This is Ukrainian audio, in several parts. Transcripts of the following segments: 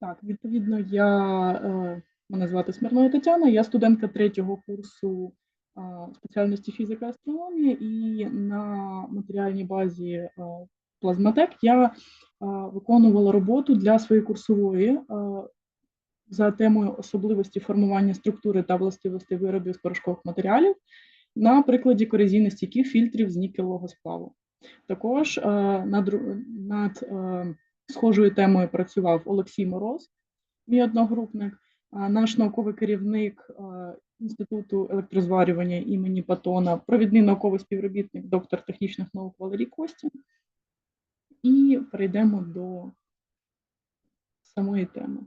Так, відповідно, я е, мене звати Смирною Тетяна, я студентка третього курсу е, спеціальності фізика і астрономія, і на матеріальній базі е, Плазматек я виконувала роботу для своєї курсової за темою особливості формування структури та властивостей виробів з порошкових матеріалів на прикладі корозійно-стійких фільтрів з нікелевого сплаву. Також над, над схожою темою працював Олексій Мороз, мій одногрупник, наш науковий керівник Інституту електрозварювання імені Патона, провідний науковий співробітник, доктор технічних наук Валерій Костін. І перейдемо до самої теми.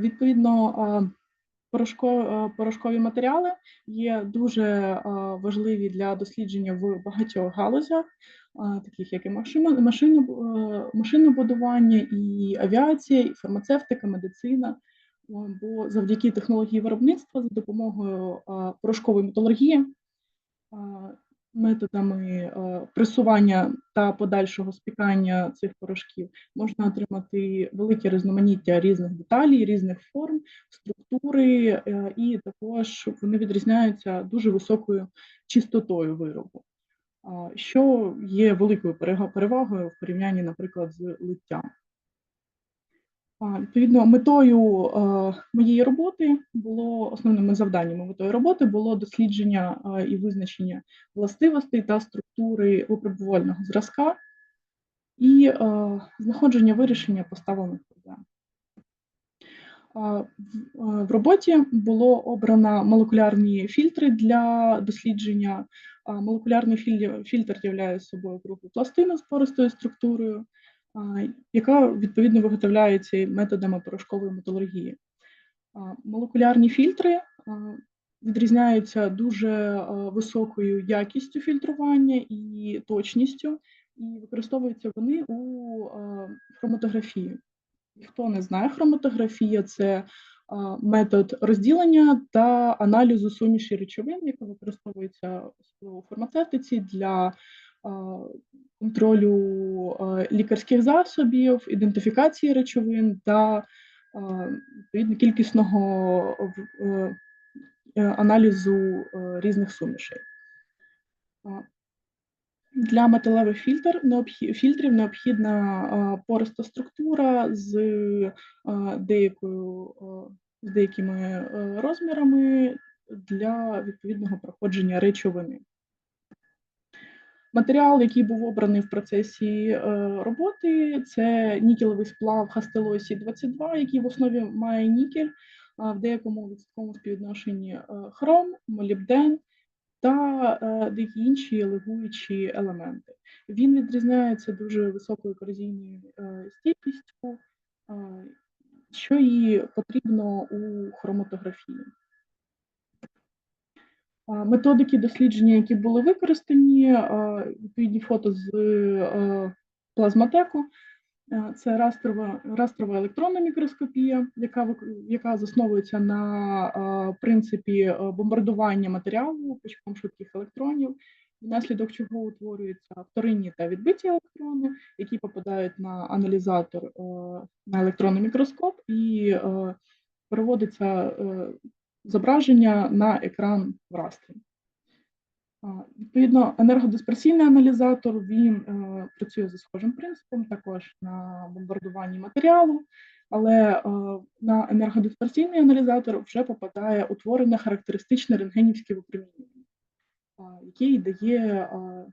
Відповідно, порошкові матеріали є дуже е, важливі для дослідження в багатьох галузях, е, таких як і машино- машино- е, машинобудування, і авіація, і фармацевтика, медицина. Е, Бо завдяки технології виробництва за допомогою е, порошкової металургії, е, методами е, пресування та подальшого спікання цих порошків можна отримати велике різноманіття різних деталей, різних форм, структури, е, і також вони відрізняються дуже високою чистотою виробу, що є великою перевагою в порівнянні, наприклад, з литтям. Відповідно, метою е, моєї роботи було основними завданнями метою роботи було дослідження е, і визначення властивостей та структури випробувального зразка і е, знаходження вирішення поставлених проблем. В роботі було обрано молекулярні фільтри для дослідження. Молекулярний фільтр являє собою круглу пластину з пористою структурою, яка відповідно виготовляється методами порошкової металургії. Молекулярні фільтри відрізняються дуже високою якістю фільтрування і точністю, і використовуються вони у хроматографії. Хто не знає, хроматографія це метод розділення та аналізу суміші речовин, яка використовується у фармацевтиці для контролю лікарських засобів, ідентифікації речовин та відповідно кількісного е, е, аналізу е, різних сумішей. Для металевих фільтр, фільтрів необхідна пориста структура з деякою, з деякими розмірами для відповідного проходження речовини. Матеріал, який був обраний в процесі е, роботи, це нікелевий сплав Хастелосі 22, який в основі має нікель, в деякому відсотковому співвідношенні е, хром, молібден та е, деякі інші легуючі елементи. Він відрізняється дуже високою корозійною стійкістю, що і потрібно у хроматографії. Методики дослідження, які були використані, відповідні фото з е, плазматеку. Е, Це растрова, растрова електронна мікроскопія, яка, яка засновується на принципі е, бомбардування матеріалу пучком швидких електронів, внаслідок чого утворюються вторинні та відбиті електрони, які попадають на аналізатор на електронний мікроскоп і переводиться е, зображення на екран в растрі. Відповідно, енергодисперсійний аналізатор він е, працює за схожим принципом, також на бомбардуванні матеріалу, але е, на енергодисперсійний аналізатор вже попадає утворене характеристичне рентгенівське випромінювання, який дає е,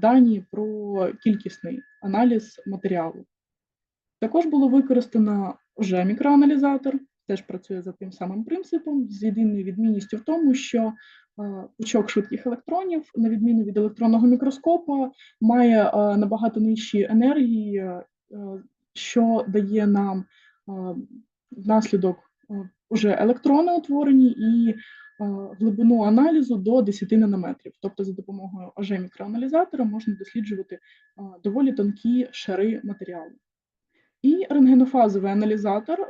дані про кількісний аналіз матеріалу. Також було використано вже мікроаналізатор, теж працює за тим самим принципом, з єдиною відмінністю в тому, що е, пучок швидких електронів, на відміну від електронного мікроскопа, має е, набагато нижчі енергії, е, що дає нам внаслідок уже електрони утворені і глибину аналізу до 10 нанометрів. Тобто за допомогою АЖ мікроаналізатора можна досліджувати доволі тонкі шари матеріалу. І рентгенофазовий аналізатор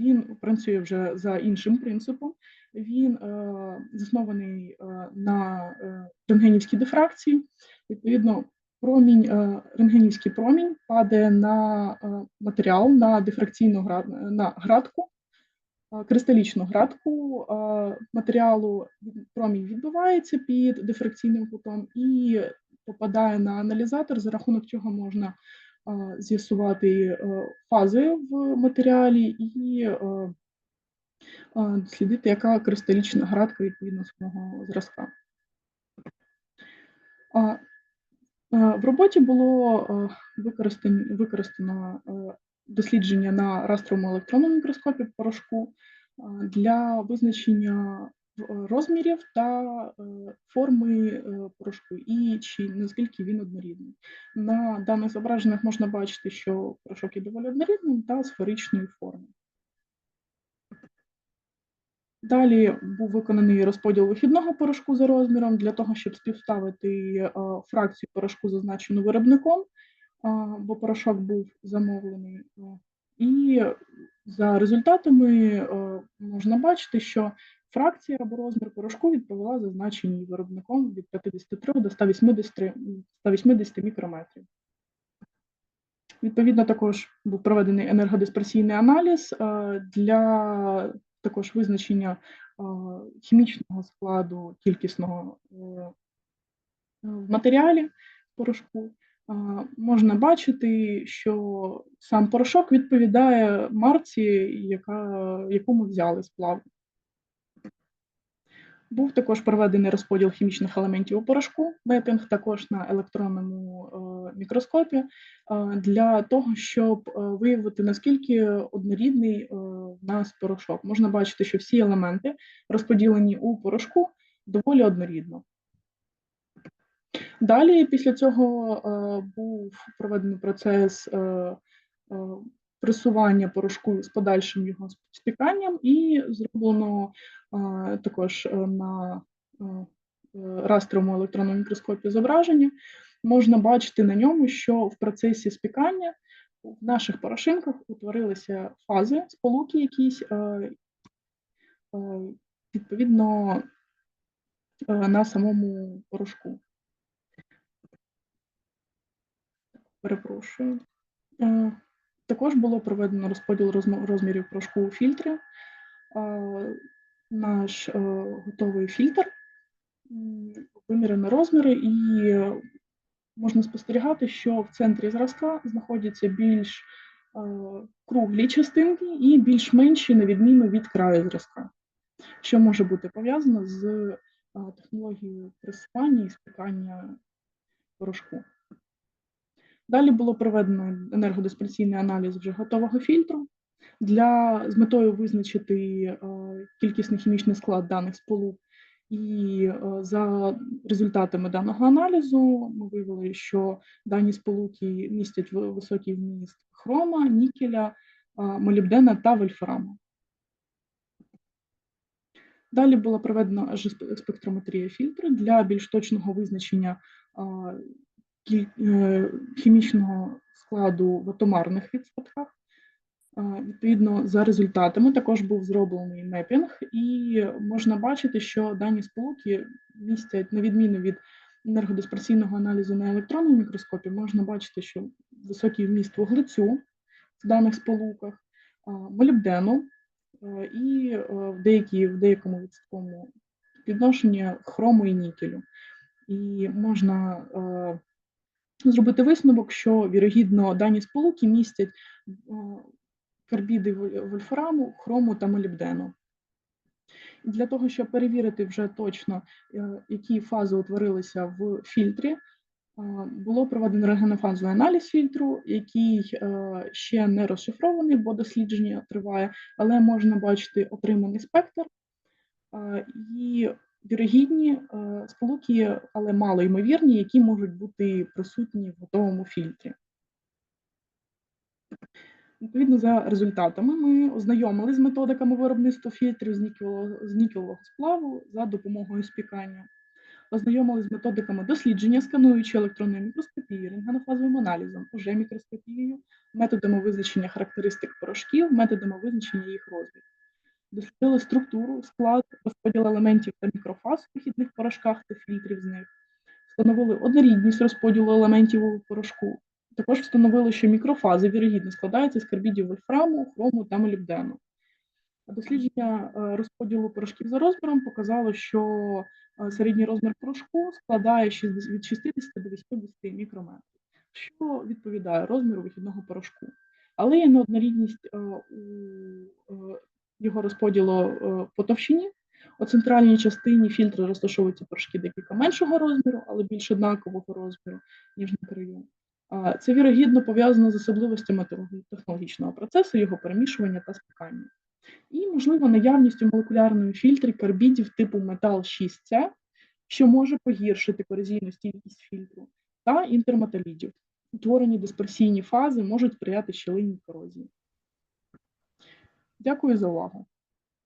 він працює вже за іншим принципом. Він е, заснований е, на е, рентгенівській дифракції. Відповідно, Промінь, е, рентгенівський промінь падає на е, матеріал, на дифракційну град, на градку, е, кристалічну градку е, матеріалу. Промінь відбивається під дифракційним кутом і попадає на аналізатор, за рахунок чого можна з'ясувати е, фази в матеріалі і е, дослідити, яка кристалічна градка відповідно самого зразка. Е, В роботі було використано, дослідження на растровому електронному мікроскопі порошку для визначення розмірів та е, форми е, порошку і чи наскільки він однорідний. На даних зображеннях можна бачити, що порошок є доволі однорідним та сферичної форми. Далі був виконаний розподіл вихідного порошку за розміром для того, щоб співставити е, фракцію порошку, зазначену виробником, бо порошок був замовлений. е, І за результатами е, можна бачити, що фракція або розмір порошку відповіла зазначеній виробником від 53 до 180, 180 мікрометрів. Відповідно, також був проведений енергодисперсійний аналіз е, для також визначення е, хімічного складу кількісного е, в матеріалі порошку. Можна бачити, що сам порошок відповідає марці, яка, яку взяли з. Був також проведений розподіл хімічних елементів у порошку, мепінг також на електронному е, мікроскопі е, для того, щоб е, виявити наскільки однорідний в нас порошок. Можна бачити, що всі елементи розподілені у порошку доволі однорідно. Далі після цього був проведений процес пресування порошку з подальшим його спіканням, і зроблено е, також е, на е, растровому електронному мікроскопі зображення. Можна бачити на ньому, що в процесі спікання в наших порошинках утворилися фази, сполуки якісь, відповідно на самому порошку. Перепрошую. Також було проведено розподіл розмірів порошку у фільтри. Наш е, готовий фільтр вимірено розміри, і можна спостерігати, що в центрі зразка знаходяться більш е, круглі частинки і більш менші, на відміну від краю зразка, що може бути пов'язано з е, технологією пресування і спікання порошку. Далі було проведено енергодиспресійний аналіз вже готового фільтру для з метою визначити е, кількісний хімічний склад даних сполук. І е, за результатами даного аналізу ми виявили, що дані сполуки містять високий вміст хрома, нікеля, е, молібдена та вольфраму. Далі була проведена спектрометрія фільтру для більш точного визначення хімічного складу в атомарних відсотках. Відповідно, за результатами також був зроблений мепінг, і можна бачити, що дані сполуки містять, на відміну від енергодисперсійного аналізу на електронному мікроскопі, можна бачити, що високий вміст вуглецю в даних сполуках, а, молібдену е, і е, в, деякі, в деякому відсотковому відношенні хрому і нікелю. І можна е, зробити висновок, що вірогідно дані сполуки містять е, карбіди воль- вольфраму, хрому та молібдену. Для того, щоб перевірити вже точно, е, які фази утворилися в фільтрі, е, було проведено рентгенофазовий аналіз фільтру, який ще не розшифрований, бо дослідження триває, але можна бачити отриманий спектр і вірогідні е, сполуки, але мало ймовірні, які можуть бути присутні в готовому фільтрі. Відповідно, за результатами ми ознайомились з методиками виробництва фільтрів з нікелового, сплаву за допомогою спікання, ознайомились з методиками дослідження, скануючи електронною мікроскопією, рентгенофазовим аналізом, уже мікроскопією, методами визначення характеристик порошків, методами визначення їх розмірів. Дослідили структуру, склад, розподіл елементів та мікрофаз у вихідних порошках та фільтрів з них, встановили однорідність розподілу елементів у порошку. Також встановили, що мікрофази вірогідно складаються з карбідів вольфраму, хрому та молібдену. Дослідження е, розподілу порошків за розміром показало, що е, середній розмір порошку складає від 60 до 80 мікрометрів, що відповідає розміру вихідного порошку. Але є неоднорідність е, у його розподілу е, по товщині. У центральній частині фільтри розташовуються порошки декілька меншого розміру, але більш однакового розміру, ніж на краю. Це вірогідно пов'язано з особливостями технологічного процесу, його перемішування та спікання. І, можливо, наявністю молекулярної фільтри карбідів типу метал 6С, що може погіршити корозійну стійкість фільтру, та інтерметалідів. Утворені дисперсійні фази можуть сприяти щілинній корозії. Дякую за увагу.